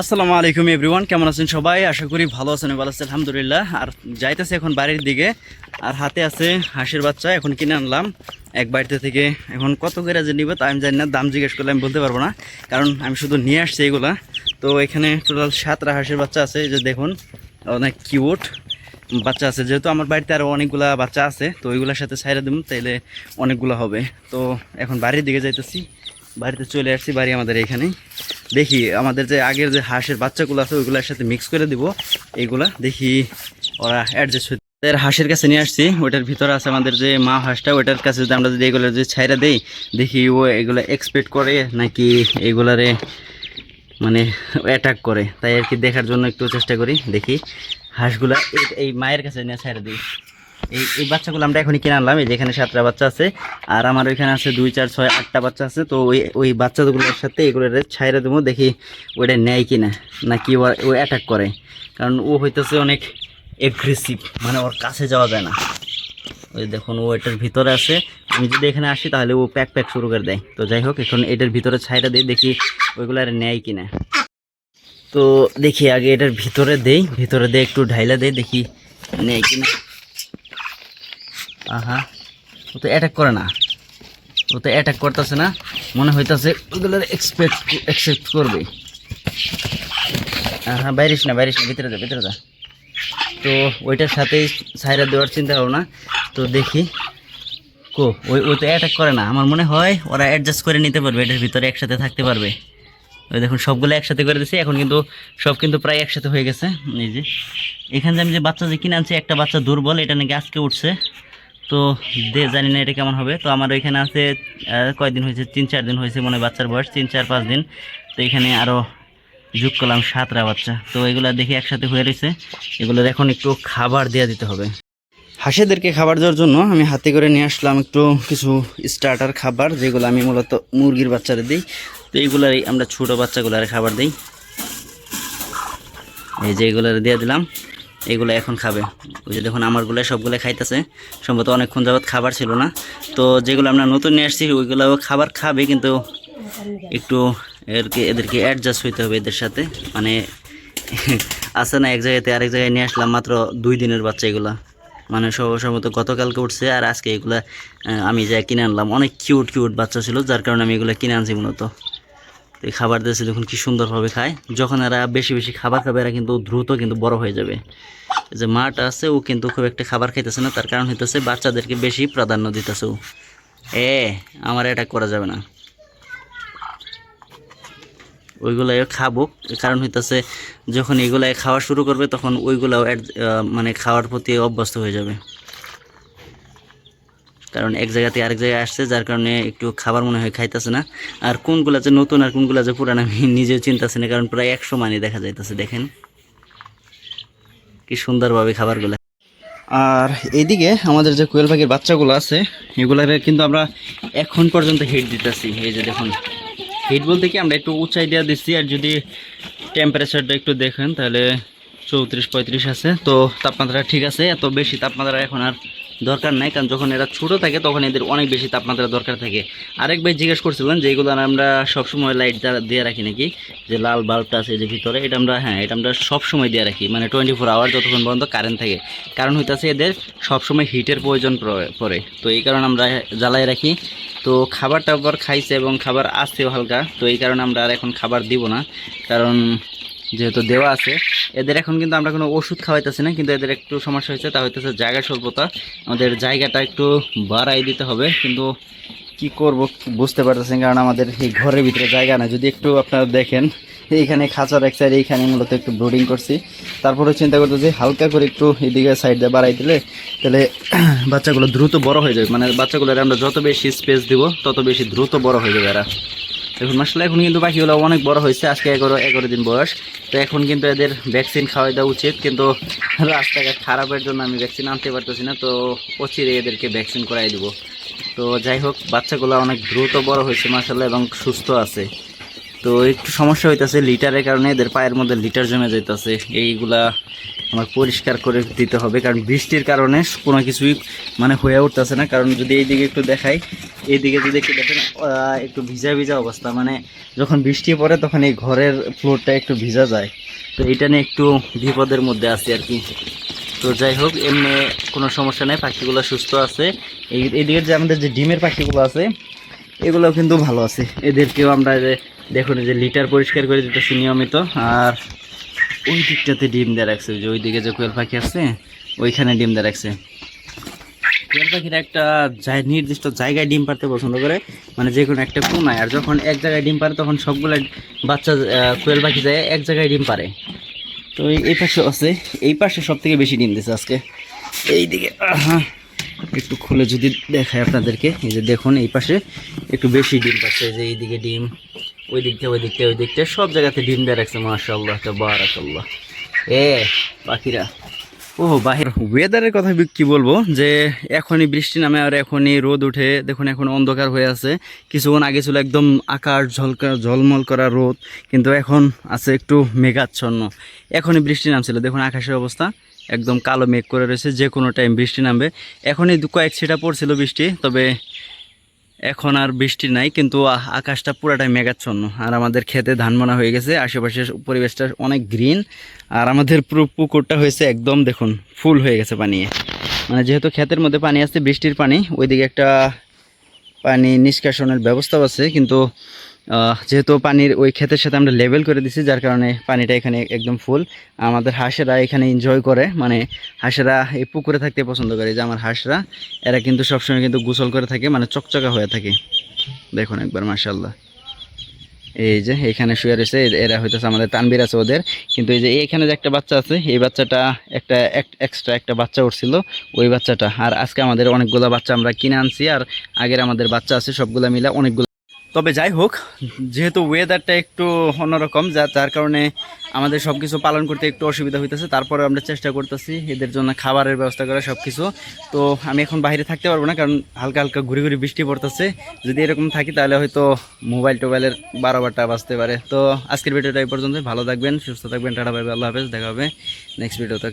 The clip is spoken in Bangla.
আসসালামু আলাইকুম এভরিওয়ান, কেমন আছেন সবাই? আশা করি ভালো আছেন ভালো আছেন, আলহামদুলিল্লাহ। আর যাইতেছে এখন বাড়ির দিকে, আর হাতে আছে হাঁসের বাচ্চা, এখন কিনে আনলাম। এক বাড়িতে থেকে এখন কত করে যে নিবে তা আমি জানি না, দাম জিজ্ঞেস করলে আমি বলতে পারব না। কারণ আমি শুধু নিয়ে আসছি এগুলা। তো এখানে টোটাল সাতটা হাঁসের বাচ্চা আছে যে দেখুন, অনেক কিউট বাচ্চা আছে। যেহেতু আমার বাড়িতে আরও অনেকগুলা বাচ্চা আছে, তো ওইগুলোর সাথে ছাইরা দেবো তাইলে অনেকগুলো হবে। তো এখন বাড়ির দিকে যাইতেছি, বাড়িতে চলে আসছি, বাড়ি আমাদের এখানেই। দেখি আমাদের যে আগের যে হাঁসের বাচ্চাগুলো আছে ওইগুলোর সাথে মিক্স করে দিব। এইগুলা দেখি ওরা অ্যাডজাস্ট হতে এর হাঁসের কাছে নিয়ে আসছি। ওইটার ভিতরে আছে আমাদের যে মা হাঁসটা, ওইটার কাছে যদি আমরা যদি এগুলো যদি ছাইরা দেই, দেখি ও এগুলো এক্সপেক্ট করে নাকি এগুলারে মানে অ্যাটাক করে। তাই আর কি দেখার জন্য একটু চেষ্টা করি। দেখি হাঁসগুলা এই মায়ের কাছে নিয়ে ছাইরা দিই। এই এই বাচ্চাগুলো আমরা এখনই কিনে আনলাম। এই যে এখানে সাতটা বাচ্চা আছে, আর আমার ওইখানে আছে দুই, চার, ছয়, আটটা বাচ্চা আছে। তো ওই ওই বাচ্চাগুলোর সাথে এগুলো ছাইরা দেবো, দেখি ওইটা নেয় কি না নাকি ও অ্যাটাক করে। কারণ ও হইতেছে অনেক এগ্রেসিভ মানে ওর কাছে যাওয়া যায় না। ওই দেখুন, ও এটার ভিতরে আছে। আমি যদি এখানে আসি, তাহলে ও প্যাক প্যাক শুরু করে দেয়। তো যাই হোক, এখন এটার ভিতরে ছাইরা দিই, দেখি ওইগুলো আর নেয় কি না তো দেখি আগে এটার ভিতরে দেই, ভিতরে দিয়ে একটু ঢাইলা দেই, দেখি নেয় কি না আহা, ও তো অ্যাটাক করে না। ও তো অ্যাটাক করতেছে না, মনে হইতাছে ওগুলো এক্সপেক্ট অ্যাকসেপ্ট করবে। হ্যাঁ বাইরিস না বাইরিস না, ভিতরে যা ভিতরে যা। তো ওইটার সাথেই সাইরা দেওয়ার চিন্তা ভাবনা। তো দেখি, কো ওই ও তো অ্যাটাক করে না। আমার মনে হয় ওরা অ্যাডজাস্ট করে নিতে পারবে, এটার ভিতরে একসাথে থাকতে পারবে। ওই দেখুন, সবগুলো একসাথে করে দিছি, এখন কিন্তু সব কিন্তু প্রায় একসাথে হয়ে গেছে। এই যে, এখানে যে আমি যে বাচ্চা যে কিনে আনছি, একটা বাচ্চা দুর্বল, এটা নাকি আজকে উঠছে। তো দে, জানি না এটা কেমন হবে। তো আমার ওইখানে আছে কয়দিন হয়েছে? তিন, চার দিন হয়েছে মনে বাচ্চার বয়স, তিন, চার, পাঁচ দিন। তো এখানে আরও যোগ করলাম সাতটা বাচ্চা। তো এগুলো দেখি একসাথে হয়ে রয়েছে। এগুলোর এখন একটু খাবার দেওয়া দিতে হবে। হাঁসেদেরকে খাবার দেওয়ার জন্য আমি হাতে করে নিয়ে আসলাম একটু কিছু স্টার্টার খাবার, যেগুলো আমি মূলত মুরগির বাচ্চারে দিই। তো এইগুলারই আমরা ছোটো বাচ্চাগুলারে খাবার দিই। এই যে এগুলো দিয়ে দিলাম। এগুলো এখন খাবে। ওই যে দেখুন, আমারগুলো সবগুলো খাইতেছে। সম্ভবত অনেকক্ষণ যাবৎ খাবার ছিল না। তো যেগুলো আমরা নতুন নিয়ে আসছি ওইগুলো খাবার খাবে, কিন্তু একটু এরকে এদেরকে অ্যাডজাস্ট হইতে হবে এদের সাথে। মানে আছে না, এক জায়গাতে আরেক জায়গায় নিয়ে আসলাম মাত্র দুই দিনের বাচ্চা এগুলা। মানে সম্ভবত গতকালকে উঠছে, আর আজকে এগুলা আমি যা কিনে আনলাম, অনেক কিউট কিউট বাচ্চা ছিল, যার কারণে আমি এগুলো কিনে আনছি মূলত। এই খাবার দিয়েছে দেখুন কি সুন্দরভাবে খায়, যখন এরা বেশি বেশি খাবার খাবে, এরা কিন্তু দ্রুত কিন্তু বড় হয়ে যাবে। যে মাটা আছে, ও কিন্তু খুব একটা খাবার খাইতেছে না, তার কারণ হইতেছে বাচ্চাদেরকে বেশি প্রাধান্য দিতেছে ও। এ, আমার এটা করা যাবে না। ওইগুলাই খাব কারণ হইতেছে যখন এগুলাই খাওয়া শুরু করবে, তখন ওইগুলাও মানে খাওয়ার প্রতি অভ্যস্ত হয়ে যাবে। কারণ এক জায়গা থেকে আরেক জায়গায় আসছে, যার কারণে একটু খাবার মনে হয় খাইতেছে না। আর কোনগুলা যে নতুন আর কোনগুলা যে পুরান আমি নিজেও চিন্তাছি না, কারণ প্রায় একশো মানি দেখা যাইতেছে, দেখেন। কি সুন্দরভাবে খাবারগুলো। আর এইদিকে আমাদের যে কোয়েল পাখির বাচ্চাগুলো আছে, এগুলার কিন্তু আমরা এখন পর্যন্ত হিট দিতেছি। এই যে দেখুন হিট বলতে কি আমরা একটু উঁচাই দেওয়া দিচ্ছি, আর যদি টেম্পারেচারটা একটু দেখেন, তাহলে চৌত্রিশ পঁয়ত্রিশ আছে। তো তাপমাত্রা ঠিক আছে, এত বেশি তাপমাত্রা এখন আর দরকার নাই, কারণ যখন এরা ছোটো থাকে তখন এদের অনেক বেশি তাপমাত্রা দরকার থাকে। আরেক ভাই জিজ্ঞেস করছিলেন যে এগুলো আমরা সবসময় লাইট দিয়ে রাখি নাকি? যে লাল বাল্বটা আছে যে ভিতরে, এটা আমরা হ্যাঁ এটা আমরা সবসময় দিয়ে রাখি। মানে টোয়েন্টি ফোর আওয়ার যতক্ষণ পর্যন্ত কারেন্ট থাকে। কারণ হইতেছে এদের সবসময় হিটের প্রয়োজন পড়ে- তো এই কারণে আমরা জ্বালাই রাখি। তো খাবার টাবার খাইছে এবং খাবার আসছেও হালকা। তো এই কারণে আমরা আর এখন খাবার দিব না। কারণ যেহেতু দেওয়া আছে, এদের এখন কিন্তু আমরা কোনো ওষুধ খাওয়াইতেছি না, কিন্তু এদের একটু সমস্যা হয়েছে, তা হইতেছে জায়গা স্বল্পতা। আমাদের জায়গাটা একটু বাড়াই দিতে হবে, কিন্তু কি করব বুঝতে পারতেছেন, কারণ আমাদের এই ঘরের ভিতরে জায়গা না যদি একটু আপনারা দেখেন, এইখানে খাঁচার এক সাইড এইখানে মূলত একটু ব্রোডিং করছি। তারপরে চিন্তা করতে যে হালকা করে একটু এদিকে সাইড দিয়ে বাড়াই দিলে, তাহলে বাচ্চাগুলো দ্রুত বড় হয়ে যাবে। মানে বাচ্চাগুলোর আমরা যত বেশি স্পেস দিব, তত বেশি দ্রুত বড় হয়ে যাবে এরা। দেখুন মাসাল্লাহ এখন কিন্তু পাখিগুলো অনেক বড় হয়েছে, আজকে এগারো এগারো দিন বয়স। তো এখন কিন্তু এদের ভ্যাকসিন খাওয়াই দেওয়া উচিত, কিন্তু রাস্তাঘাট খারাপের জন্য আমি ভ্যাকসিন আনতে পারতেছি না, তো অচিরে এদেরকে ভ্যাকসিন করাই দিব। তো যাই হোক, বাচ্চাগুলো অনেক দ্রুত বড় হয়েছে মাসাল্লাহ এবং সুস্থ আছে। তো একটু সমস্যা হইতেছে লিটারের কারণে, এদের পায়ের মধ্যে লিটার জমে যাইতেছে, এইগুলা আমার পরিষ্কার করে দিতে হবে, কারণ বৃষ্টির কারণে কোনো কিছুই মানে হয়ে উঠতেছে না। কারণ যদি এইদিকে একটু দেখাই, এইদিকে যদি একটু দেখেন একটু ভিজা ভিজা অবস্থা। মানে যখন বৃষ্টি পড়ে তখন এই ঘরের ফ্লোরটা একটু ভিজা যায়। তো এটা নিয়ে একটু বিপদের মধ্যে আছি আর কি। তো যাই হোক, এমনি কোনো সমস্যা নেই, পাখিগুলো সুস্থ আছে। এই এদিকে যে আমাদের যে ডিমের পাখিগুলো আছে, এগুলোও কিন্তু ভালো আছে। এদেরকেও আমরা যে দেখুন যে লিটার পরিষ্কার করে দিতেছি নিয়মিত। আর ওই দিকটাতে ডিম দেওয়া রাখছে যে ওই দিকে যে কোয়েল পাখি আছে ওইখানে ডিম দেওয়া রাখছে। কোয়েল পাখিরা একটা নির্দিষ্ট জায়গায় ডিম পারতে পছন্দ করে মানে যে কোনো একটা কোনায়। আর যখন এক জায়গায় ডিম পারে তখন সবগুলো বাচ্চা কোয়েল পাখি যায় এক জায়গায় ডিম পারে তো এই- পাশে আছে এই পাশে সব থেকে বেশি ডিম দিছে আজকে। এই দিকে আহা, একটু খুলে যদি দেখায় আপনাদেরকে। এই যে দেখুন এই পাশে একটু বেশি ডিম পাচ্ছে এই যে এইদিকে ডিম। ওই দিক ওই দিক ওই দিক সব জায়গাতে ডিম দেওয়া রাখছে মাশাল্লাহ তো বারাকাল্লাহ এ, পাখিরা। ও বাহির। ওয়েদারের কথা কি বলব? যে এখনই বৃষ্টি নামে আর এখনই রোদ উঠে, দেখুন এখন অন্ধকার হয়ে আছে। কিছুক্ষণ আগে ছিল একদম আকাশ ঝলকা ঝলমল করা রোদ, কিন্তু এখন আছে একটু মেঘাচ্ছন্ন। এখনই বৃষ্টি নামছিল, দেখুন আকাশের অবস্থা। একদম কালো মেঘ করে রয়েছে যে কোনো টাইম বৃষ্টি নামবে। এখনই কয়েক ছিটা পড়ছিল বৃষ্টি, তবে এখন আর বৃষ্টি নাই, কিন্তু আকাশটা পুরাটাই মেঘাচ্ছন্ন। আর আমাদের খেতে ধান বোনা হয়ে গেছে, আশেপাশের পরিবেশটা অনেক গ্রিন। আর আমাদের পুরো পুকুরটা হয়েছে একদম দেখুন, ফুল হয়ে গেছে পানি। মানে যেহেতু ক্ষেতের মধ্যে পানি আসছে বৃষ্টির পানি, ওইদিকে একটা পানি নিষ্কাশনের ব্যবস্থাও আছে, কিন্তু যেহেতু পানির ওই ক্ষেতের সাথে আমরা লেভেল করে দিছি, যার কারণে পানিটা এখানে একদম ফুল আমাদের হাঁসেরা এখানে এনজয় করে মানে হাঁসেরা এই পুকুরে থাকতে পছন্দ করে। যে আমার হাঁসরা, এরা কিন্তু সবসময় কিন্তু গোসল করে থাকে মানে চকচকা হয়ে থাকে। দেখুন একবার মাশাল্লাহ এই যে এখানে শুয়ে রয়েছে এরা হইতেছে আমাদের তানবির আছে ওদের। কিন্তু এই যে এইখানে যে একটা বাচ্চা আছে, এই বাচ্চাটা একটা এক্সট্রা একটা বাচ্চা উঠছিল, ওই বাচ্চাটা। আর আজকে আমাদের অনেকগুলো বাচ্চা আমরা কিনে আনছি, আর আগের আমাদের বাচ্চা আছে, সবগুলো মিলে অনেকগুলো তবে যাই হোক যেহেতু ওয়েদারটা একটু অন্যরকম যা যার কারণে আমাদের সব কিছু পালন করতে একটু অসুবিধা হইতেছে। তারপরে আমরা চেষ্টা করতেছি এদের জন্য খাবারের ব্যবস্থা করা সব কিছু তো আমি এখন বাইরে থাকতে পারব না কারণ হালকা হালকা ঘুরে ঘুরে বৃষ্টি পড়তেছে। যদি এরকম থাকি তাহলে হয়তো মোবাইল টোবাইলের বারো বারটা বাজতে পারে। তো আজকের ভিডিওটা এই পর্যন্ত ভালো থাকবেন সুস্থ থাকবেন। টাটা বাই, আল্লাহ হাফেজ। দেখা হবে নেক্সট ভিডিওতে